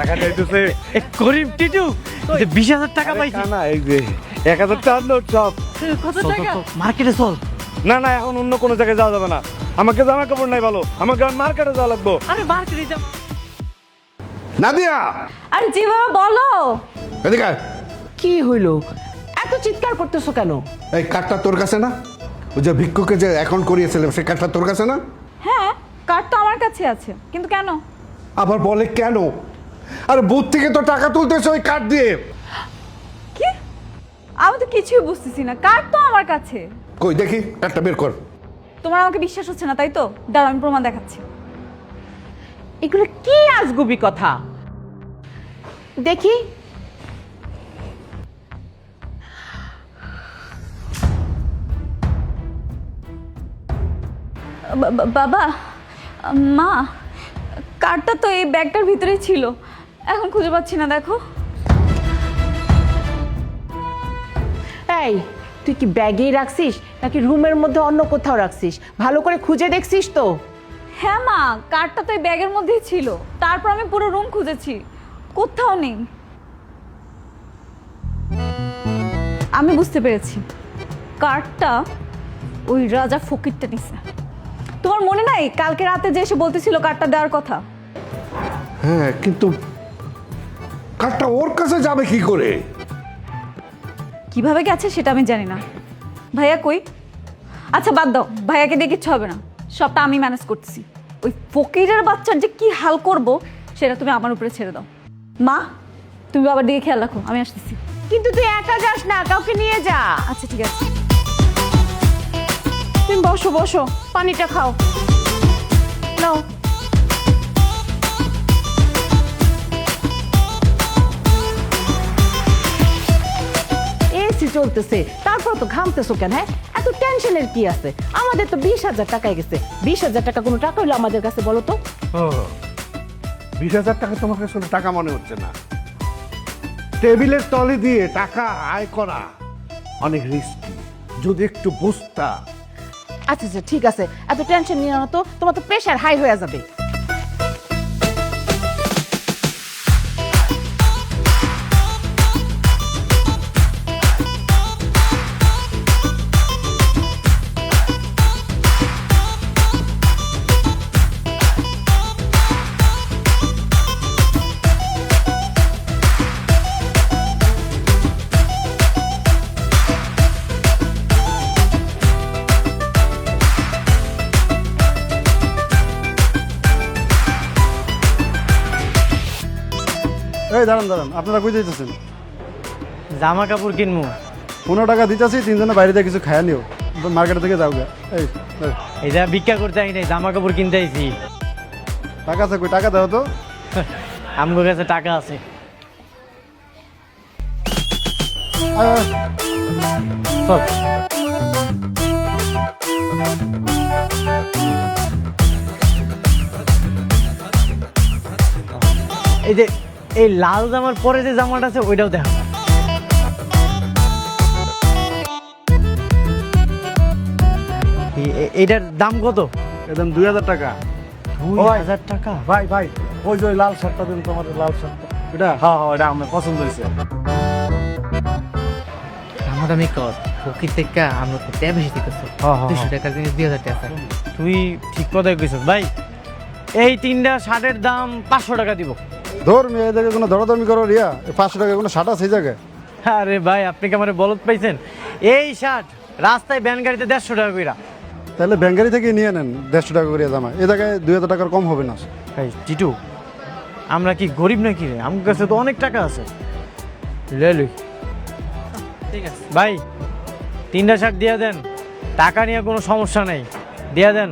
টাকা চাইতেছে। এ টিটু বিশ হাজার টাকা পাইছি। না এই যে এক হাজার টাকার নোট সব। কত টাকা? মার্কেটে চল। না না এখন অন্য কোনো জায়গায় যাওয়া যাবে না। আমাকে জামা কাপড় নাই ভালো আমাকে মার্কেটে যাওয়া লাগবো। আরে মার্কেটে যাব নাদিয়া! আরে জি বাবা বলো। এদিকে কি হইল? এত চিৎকার করতেছো কেন? এই কার্ডটা তোর কাছে না? ওই যে ভিক্ষুকে যে অ্যাকাউন্ট করিয়েছিলাম সেই কার্ডটা তোর কাছে না? হ্যাঁ কার্ড তো আমার কাছে আছে কিন্তু কেন? আবার বলে কেন? আরে বুথ থেকে তো টাকা তুলতেছে ওই কার্ড দিয়ে। কি? আমি তো কিছুই বুঝতেছি না। কার্ড তো আমার কাছে? কই দেখি কার্ডটা বের কর। তোমার আমাকে বিশ্বাস হচ্ছে না তাই তো? দাঁড়াও আমি প্রমাণ দেখাচ্ছি। এগুলো কি আজগুবি কথা? দেখি। বাবা মা কার্ডটা তো এই ব্যাগটার ভিতরেই ছিল। এখন খুঁজে পাচ্ছি না দেখো। এই তুই কি ব্যাগেই রাখছিস নাকি রুমের মধ্যে অন্য কোথাও রাখছিস? ভালো করে খুঁজে দেখছিস তো। হ্যাঁ মা কার্ডটা তো এই ব্যাগের মধ্যেই ছিল। তারপর আমি পুরো রুম খুঁজেছি। কোথাও নেই। আমি বুঝতে পেরেছি। কার্ডটা ওই রাজা ফকিরটা নিছে। তোমার মনে নাই? কালকে রাতে যে এসে বলতেছিল কার্ডটা দেওয়ার কথা? হ্যাঁ কিন্তু কার্ডটা ওর কাছে যাবে কি করে? কীভাবে গেছে সেটা আমি জানি না। ভাইয়া কই? আচ্ছা বাদ দাও। ভাইয়াকে দিয়ে কিচ্ছু হবে না। সবটা আমি ম্যানেজ করছি ওই ফকিরের বাচ্চার যে কি হাল করব সেটা তুমি আমার উপরে ছেড়ে দাও। মা তুমি বাবার দিকে খেয়াল রাখো আমি আসতেছি। কিন্তু তুই একা যাস না কাউকে নিয়ে যা। আচ্ছা ঠিক আছে। তুমি বসো বসো। পানিটা খাও। নাও। চলতেছে। তারপর তো ঘামতেছো কেন হ্যাঁ? এত টেনশনের কি আছে? আমাদের তো বিশ হাজার টাকায় গেছে। বিশ হাজার টাকা কোনো টাকা হলো আমাদের কাছে বলো তো? বিশ হাজার টাকা তোমার কাছে টাকা মনে হচ্ছে না। টেবিলের তলে দিয়ে টাকা আয় করা অনেক রিস্কি যদি একটু বুঝতা। আচ্ছা আচ্ছা ঠিক আছে। এত টেনশন নিয়ে না তো। তোমার তো প্রেশার হাই হয়ে যাবে। এই দাঁড়ান দাঁড়ান আপনারা কই দিতেছেন জামা কাপড় কিনবো পনেরো টাকা দিতেছি তিনজনে বাইরে থেকে কিছু খায় নিও। মার্কেট থেকে যাও গা। এই এই, যা ভিক্ষা করতে আই নাই জামা কাপড় কিনতে আইছি। টাকা আছে কই? টাকা দাও তো। আমগো কাছে টাকা আছে। আয়, আয়। চল। এই যে এই লাল জামার পরে যে জামাটা আছে ওইটাও দেখা এইটার দাম কত? একদম দুই হাজার টাকা। দুই হাজার টাকা? ভাই ভাই ওই যে লাল শার্টটা দিন তোমার লাল শার্টটা। এটা? হ্যাঁ হ্যাঁ এটা আমার পছন্দ হয়েছে। আমার আমি কর ফকির থেকে আমরা তো ট্যাব বেশি দিতেছি। হ্যাঁ, হ্যাঁ, দুশো টাকার জিনিস দুই হাজার টাকা তুই ঠিক কথাই কইছিস। ভাই এই তিনটা শার্টের দাম পাঁচশো টাকা দিব। ধর মেয়ে দেখে কোনো ধরাধর্মি করো রিয়া পাঁচশো টাকা কোনো শার্ট আছে এই জায়গায়? আরে ভাই আপনি কি আমার বলদ পাইছেন? এই শার্ট রাস্তায় ব্যান গাড়িতে দেড়শো টাকা কইরা। তাহলে ব্যাঙ্গারি থেকে নিয়ে নেন দেড়শো টাকা করে জামা এই জায়গায় দুই হাজার টাকার কম হবে না। ভাই টিটু আমরা কি গরিব নাকি রে? আমার কাছে তো অনেক টাকা আছে। লে লই ঠিক আছে। ভাই তিনটা শার্ট দিয়ে দেন। টাকা নিয়ে কোনো সমস্যা নেই। দিয়ে দেন।